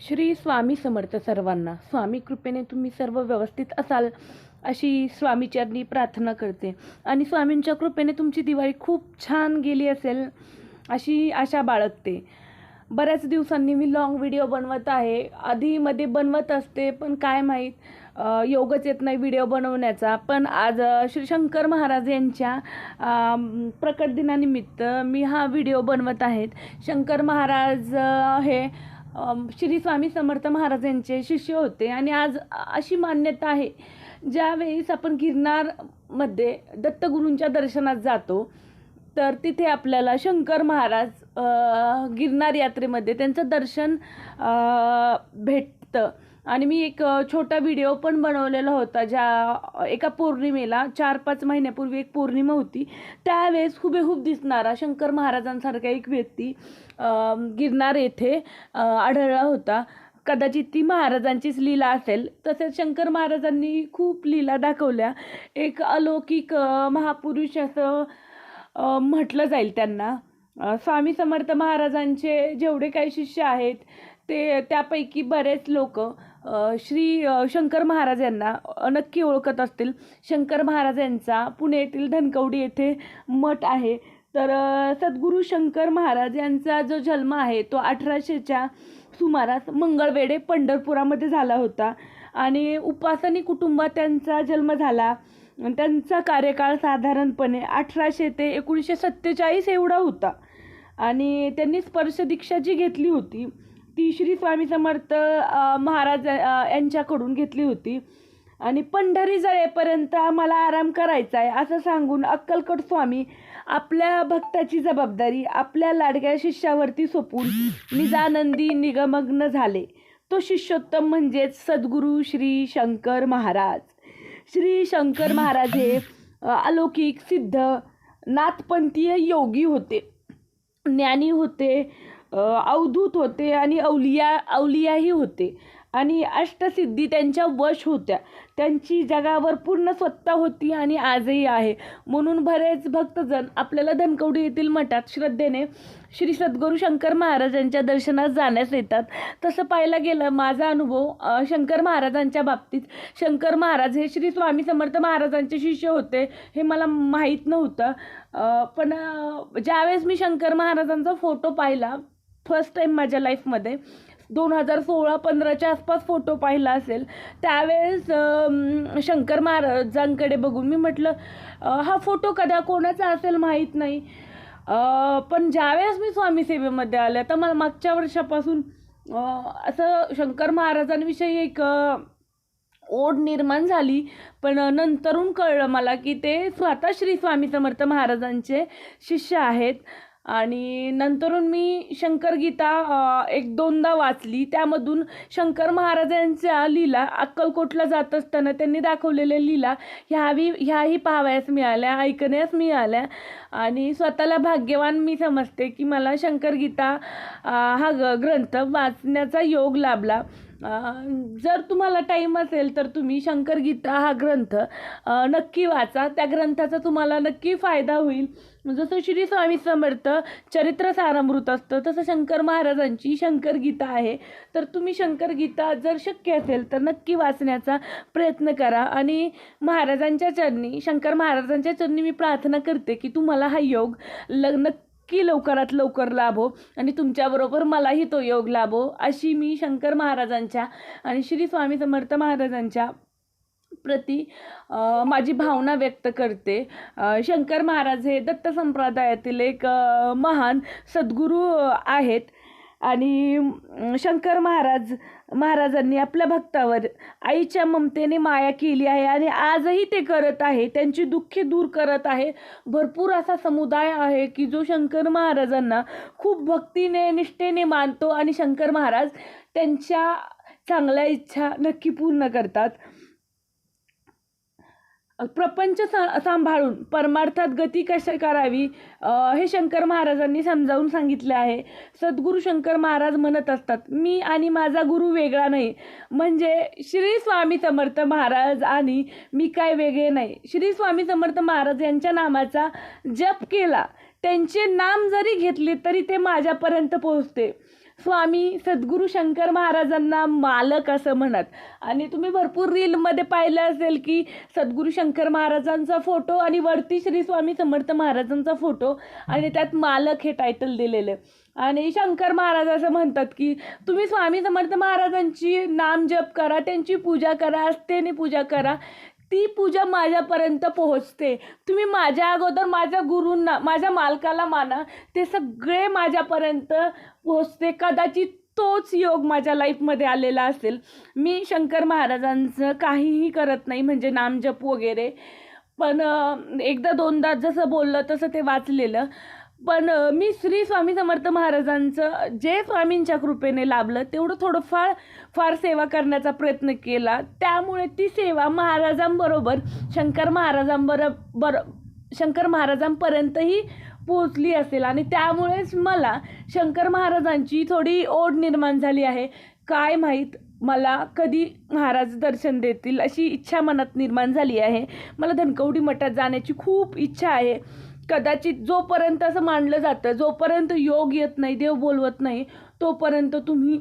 श्री स्वामी समर्थ सर्वांना स्वामी कृपेने तुम्ही सर्व व्यवस्थित असाल अशी स्वामीचरणी प्रार्थना करते. आणि स्वामींच्या कृपेने तुमची दिवाळी खूप छान गेली असेल अशी आशा बाळगते. बऱ्याच दिवसांनी मी लाँग व्हिडिओ बनवत आहे. आधीमध्ये बनवत असते पण काय माहीत योगच येत नाही व्हिडिओ बनवण्याचा. पण आज श्री शंकर महाराज यांच्या प्रकट दिनानिमित्त मी हा व्हिडिओ बनवत आहेत शंकर महाराज हे श्री स्वामी समर्थ महाराज यांचे शिष्य होते. आणि आज अशी मान्यता आहे ज्यावेळेस आपण गिरनारमध्ये दत्तगुरूंच्या दर्शनात जातो तर तिथे आपल्याला शंकर महाराज गिरनार यात्रेमध्ये त्यांचं दर्शन भेटतं. आणि मी एक छोटा व्हिडिओ पण बनवलेला होता ज्या एका पौर्णिमेला चार पाच महिन्यापूर्वी एक पौर्णिमा होती. त्यावेळेस हुबेहूब दिसणारा शंकर महाराजांसारखा एक व्यक्ती गिरणार गिरनार येथे आढळला होता. कदाचित ती महाराजांचीच लीला असेल. तसेच शंकर महाराजांनी खूप लीला दाखवल्या. एक अलौकिक महापुरुष असं म्हटलं जाईल त्यांना. स्वामी समर्थ महाराजांचे जेवढे काही शिष्य आहेत ते त्यापैकी बरेच लोक श्री शंकर महाराज यांना नक्की ओळखत असतील. शंकर महाराज यांचा पुणे येथील धनकवडी येथे मठ आहे. तर सद्गुरू शंकर महाराज यांचा जो जन्म आहे तो अठराशेच्या सुमारास मंगळवेढे पंढरपुरामध्ये झाला होता. आणि उपासनी कुटुंबात त्यांचा जन्म झाला. त्यांचा कार्यकाळ साधारणपणे अठराशे ते एकोणीसशे सत्तेचाळीस एवढा होता. आणि त्यांनी स्पर्श दीक्षा जी घेतली होती ती श्री स्वामी समर्थ महाराज यांच्याकडून घेतली होती. आणि पंढरी जळेपर्यंत आम्हाला आराम करायचा आहे असं सांगून अक्कलकोट स्वामी आपल्या भक्ताची जबाबदारी आपल्या लाडक्या शिष्यावरती सोपून निजानंदी निगमग्न झाले. तो शिष्योत्तम म्हणजेच सद्गुरू श्री शंकर महाराज. श्री शंकर महाराज हे अलौकिक सिद्ध नाथपंथीय योगी होते. ज्ञानी होते. अवधूत होते आणि अवलिया अवलियाही होते. आणि अष्टसिद्धी त्यांच्या वश होत्या. त्यांची जगावर पूर्ण सत्ता होती आणि आजही आहे. म्हणून बरेच भक्तजण आपल्याला धनकवडी येथील मठात श्रद्धेने श्री सद्गुरू शंकर महाराजांच्या दर्शनास जाण्यास येतात. तसं पाहायला गेलं माझा अनुभव शंकर महाराजांच्या बाबतीत. शंकर महाराज हे श्री स्वामी समर्थ महाराजांचे शिष्य होते हे मला माहीत नव्हतं. पण ज्यावेळेस मी शंकर महाराजांचा फोटो पाहिला फर्स्ट टाईम माझ्या लाईफमध्ये दोन हजार सोळा पंधराच्या आसपास फोटो पाहिला असेल. त्यावेळेस शंकर महाराजांकडे बघून मी म्हटलं हा फोटो कदा कोणाचा असेल माहीत नाही. पण ज्यावेळेस मी स्वामी सेवेमध्ये आले तर मला मागच्या वर्षापासून असं शंकर महाराजांविषयी एक ओढ निर्माण झाली. पण नंतरून कळलं मला की ते स्वतः श्री स्वामी समर्थ महाराजांचे शिष्य आहेत. आणि नंतरून मी शंकर गीता एक दोनदा वाचली. त्यामधून शंकर महाराजांच्या लीला अक्कलकोटला जात असताना त्यांनी दाखवलेल्या लीला ह्यावी ह्याही पाहावयास मिळाल्या ऐकण्यास मिळाल्या. आणि स्वतःला भाग्यवान मी समजते की मला शंकर गीता हा ग ग्रंथ वाचण्याचा योग लाभला. जर तुम्हाला टाईम असेल तर तुम्ही शंकरगीता हा ग्रंथ नक्की वाचा. त्या ग्रंथाचा तुम्हाला नक्की फायदा होईल. जसं श्री स्वामी समर्थ चरित्र सारामृत असतं तसं शंकर महाराजांची शंकर गीता आहे. तर तुम्ही शंकर गीता जर शक्य असेल तर नक्की वाचण्याचा प्रयत्न करा. आणि महाराजांच्या चरणी शंकर महाराजांच्या चरणी मी प्रार्थना करते की तुम्हाला हा योग ल नक्की की लवकरात लवकर लाभो आणि तुमच्याबरोबर मलाही तो योग लाभो अशी मी शंकर महाराजांच्या आणि श्री स्वामी समर्थ महाराजांच्या प्रती माझी भावना व्यक्त करते. शंकर महाराज हे दत्त संप्रदायातील एक महान सद्गुरू आहेत. आणि शंकर महाराज महाराजांनी आपल्या भक्तावर आईच्या ममतेने माया केली आहे आणि आजही ते करत आहे. त्यांची दुःखे दूर करत आहे. भरपूर असा समुदाय आहे की जो शंकर महाराजांना खूप भक्तीने निष्ठेने मानतो आणि शंकर महाराज त्यांच्या चांगल्या इच्छा नक्की पूर्ण करतात. प्रपंच सा सांभाळून परमार्थात गती कशी करावी हे शंकर महाराजांनी समजावून सांगितले आहे. सद्गुरू शंकर महाराज म्हणत असतात मी आणि माझा गुरु वेगळा नाही. म्हणजे श्री स्वामी समर्थ महाराज आणि मी काय वेगळे नाही. श्री स्वामी समर्थ महाराज यांच्या नामाचा जप केला. त्यांचे नाम जरी घेतले तरी ते माझ्यापर्यंत पोहोचते. स्वामी सद्गुरू शंकर महाराजांना मालक असं म्हणत. आणि तुम्ही भरपूर रीलमध्ये पाहिलं असेल की सद्गुरू शंकर महाराजांचा फोटो आणि वरती श्री स्वामी समर्थ महाराजांचा फोटो आणि त्यात मालक हे टायटल दिलेलं आहे. आणि शंकर महाराज असं म्हणतात की तुम्ही स्वामी समर्थ महाराजांची नाम जप करा त्यांची पूजा करा आस्थेने पूजा करा. ती पूजा माझ्यापर्यंत पोहोचते. तुम्ही माझ्या अगोदर माझ्या गुरूंना माझ्या मालकाला माना. ते सगळे माझ्यापर्यंत पोहोचते कदाचित तोच योग माझ्या लाईफमध्ये आलेला असेल. मी शंकर महाराजांचं काहीही करत नाही म्हणजे नामजप वगैरे. पण एकदा दोनदा जसं बोललं तसं ते वाचलेलं. पण मी श्री स्वामी समर्थ महाराजांचं जे स्वामींच्या कृपेने लाभलं तेवढं थोडंफार फार सेवा करण्याचा प्रयत्न केला. त्यामुळे ती सेवा महाराजांबरोबर शंकर महाराजांबरोबर शंकर महाराजांपर्यंतही पोचली असेल. आणि त्यामुळेच मला शंकर महाराजांची थोडी ओढ निर्माण झाली आहे. काय माहीत मला कधी महाराज दर्शन देतील अशी इच्छा मनात निर्माण झाली आहे. मला धनकवडी मठात जाण्याची खूप इच्छा आहे. कदाचित जोपर्यंत असं मानलं जातं जोपर्यंत योग येत नाही देव बोलवत नाही तोपर्यंत तुम्ही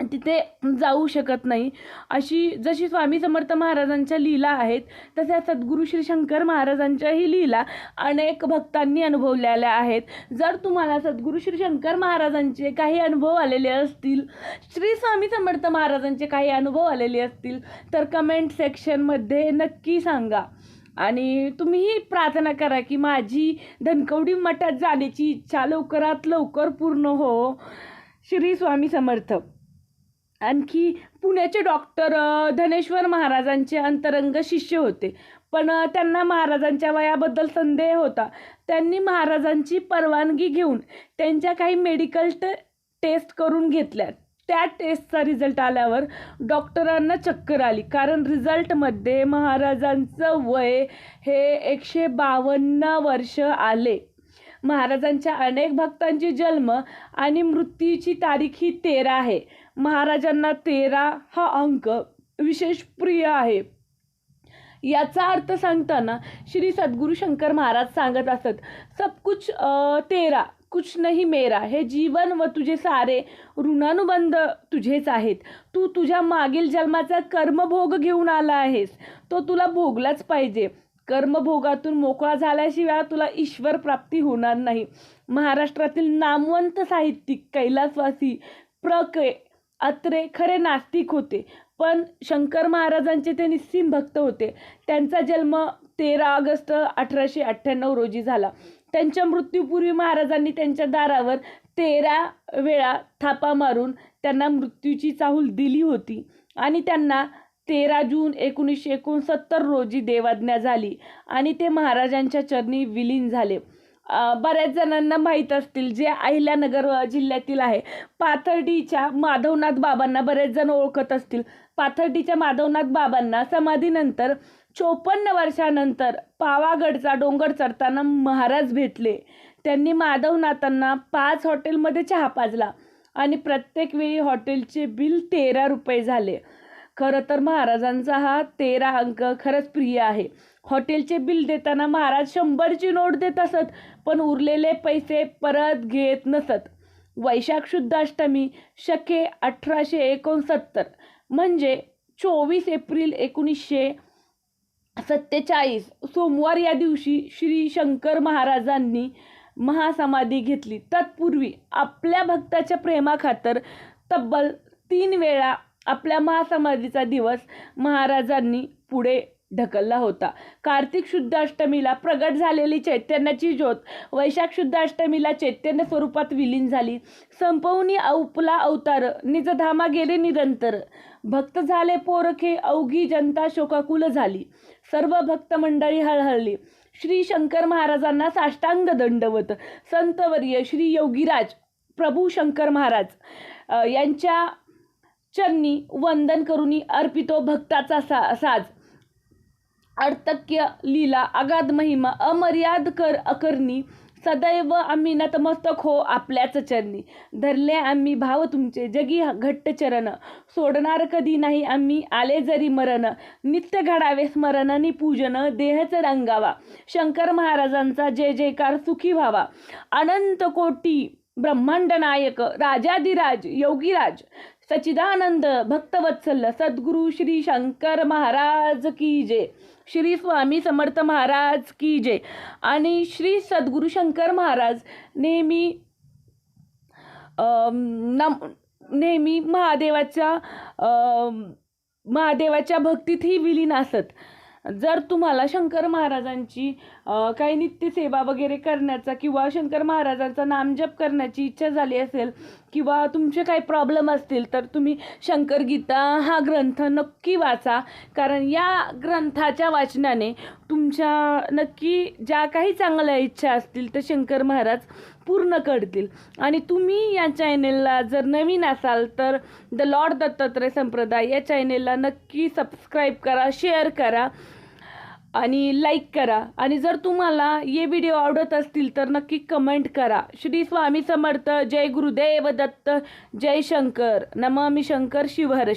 तिथे जाऊ शकत नाही. अशी जशी स्वामी समर्थ महाराजांच्या लीला आहेत तशा सद्गुरू श्री शंकर महाराजांच्याही लीला अनेक भक्तांनी अनुभवलेल्या आहेत. जर तुम्हाला सद्गुरू श्री शंकर महाराजांचे काही अनुभव आलेले असतील श्री स्वामी समर्थ महाराजांचे काही अनुभव आलेले असतील तर कमेंट सेक्शनमध्ये नक्की सांगा. आणि तुम्हीही प्रार्थना करा की माझी धनकवडी मठात जाण्याची इच्छा लवकरात लवकर पूर्ण हो. श्री स्वामी समर्थ. आणखी पुण्याचे डॉक्टर धनेश्वर महाराजांचे अंतरंग शिष्य होते. पण त्यांना महाराजांच्या वयाबद्दल संदेह होता. त्यांनी महाराजांची परवानगी घेऊन त्यांच्या काही मेडिकल ट टेस्ट करून घेतल्या. त्या टेस्टचा रिझल्ट आल्यावर डॉक्टरांना चक्कर आली. कारण रिझल्टमध्ये महाराजांचं वय हे एकशे बावन्न वर्ष आले. महाराजांच्या अनेक भक्तांची जन्म आणि मृत्यूची तारीख ही तेरा आहे. महाराजांना तेरा हा अंक विशेष प्रिय आहे. याचा अर्थ सांगताना श्री सद्गुरू शंकर महाराज सांगत असत सब कुछ तेरा कुछ नाही मेरा हे जीवन व तुझे सारे ऋणानुबंध तुझेच आहेत. तू तुझ्या मागील जन्माचा कर्मभोग घेऊन आला आहेस. तो तुला भोगलाच पाहिजे. कर्मभोगातून मोकळा झाल्याशिवाय तुला ईश्वर प्राप्ती होणार नाही. महाराष्ट्रातील नामवंत साहित्यिक कैलासवासी प्र के अत्रे खरे नास्तिक होते पण शंकर महाराजांचे ते निस्सीम भक्त होते. त्यांचा जन्म तेरा ऑगस्ट अठराशे अठ्ठ्याण्णव रोजी झाला. त्यांच्या मृत्यूपूर्वी महाराजांनी त्यांच्या दारावर तेरा वेळा थापा मारून त्यांना मृत्यूची चाहूल दिली होती आणि त्यांना तेरा जून एकोणीसशे एकोणसत्तर रोजी देवाज्ञा झाली आणि ते महाराजांच्या चरणी विलीन झाले. बऱ्याच जणांना माहीत असतील जे अहिल्यानगर जिल्ह्यातील आहे. पाथर्डीच्या माधवनाथ बाबांना बरेच जण ओळखत असतील. पाथर्डीच्या माधवनाथ बाबांना समाधीनंतर चोपन्न वर्षानंतर पावागडचा डोंगर चढताना महाराज भेटले. त्यांनी माधवनाथांना पाच हॉटेलमध्ये चहा पाजला आणि प्रत्येक वेळी हॉटेलचे बिल तेरा रुपये झाले. खरं तर महाराजांचा हा तेरा अंक खरंच प्रिय आहे. हॉटेलचे बिल देताना महाराज शंभरची नोट देत असत पण उरलेले पैसे परत घेत नसत. वैशाख शुद्ध अष्टमी शके अठराशे एकोणसत्तर म्हणजे चोवीस एप्रिल एकोणीसशे सत्तेचाळीस सोमवार या दिवशी श्री शंकर महाराजांनी महासमाधी घेतली. तत्पूर्वी आपल्या भक्ताच्या प्रेमाखातर तब्बल तीन वेळा आपल्या महासमाधीचा दिवस महाराजांनी पुढे ढकलला होता. कार्तिक शुद्ध अष्टमीला प्रगट झालेली चैतन्याची ज्योत वैशाख शुद्ध अष्टमीला चैतन्य स्वरूपात विलीन झाली. संपवनी औपला अवतार निजधामा गेले निरंतर. भक्त झाले पोरखे अवघी जनता शोकाकुल झाली. सर्व भक्त मंडळी हळहळली. श्री शंकर महाराजांना साष्टांग दंडवत. संतवर्य श्री योगीराज प्रभू शंकर महाराज यांच्या चरणी वंदन करुनी अर्पितो भक्ताचा सा साज. अर्थक्य लीला अगाध महिमा अमर्याद कर अकर्णी. सदैव आम्ही नतमस्तक हो आपल्याच चरणी. धरले आम्ही भाव तुमचे जगी घट्ट चरण. सोडणार कधी नाही आम्ही आले जरी मरण. नित्य घडावे स्मरण आणि पूजन देहच रंगावा. शंकर महाराजांचा जय जयकार सुखी व्हावा. अनंत कोटी ब्रह्मांड नायक राजाधिराज योगीराज. सच्चिदानंद भक्तवत्सल सद्गुरू श्री शंकर महाराज की जय. श्री स्वामी समर्थ महाराज की जय. आणि श्री सद्गुरू शंकर महाराज नेहमी नम नेहमी महादेवाच्या महादेवाच्या भक्तीतही विलीन असत. जर तुम्हाला शंकर महाराजांची काही नित्यसेवा वगैरे करण्याचा किंवा शंकर महाराजांचा नामजप करण्याची इच्छा झाली असेल किंवा तुमचे काही प्रॉब्लेम असतील तर तुम्ही शंकर गीता हा ग्रंथ नक्की वाचा. कारण या ग्रंथाच्या वाचनाने तुमच्या नक्की ज्या काही चांगल्या इच्छा असतील तर शंकर महाराज पूर्ण करतील. आणि तुम्ही या चॅनेलला जर नवीन असाल तर द लॉर्ड दत्तात्रय संप्रदाय या चॅनेलला नक्की सबस्क्राईब करा शेअर करा. आणि लाईक करा. आणि जर तुम्हाला हे व्हिडिओ आवडत असतील तर नक्की कमेंट करा. श्री स्वामी समर्थ जय गुरुदेव दत्त जय शंकर. नमामि शंकर शिवहर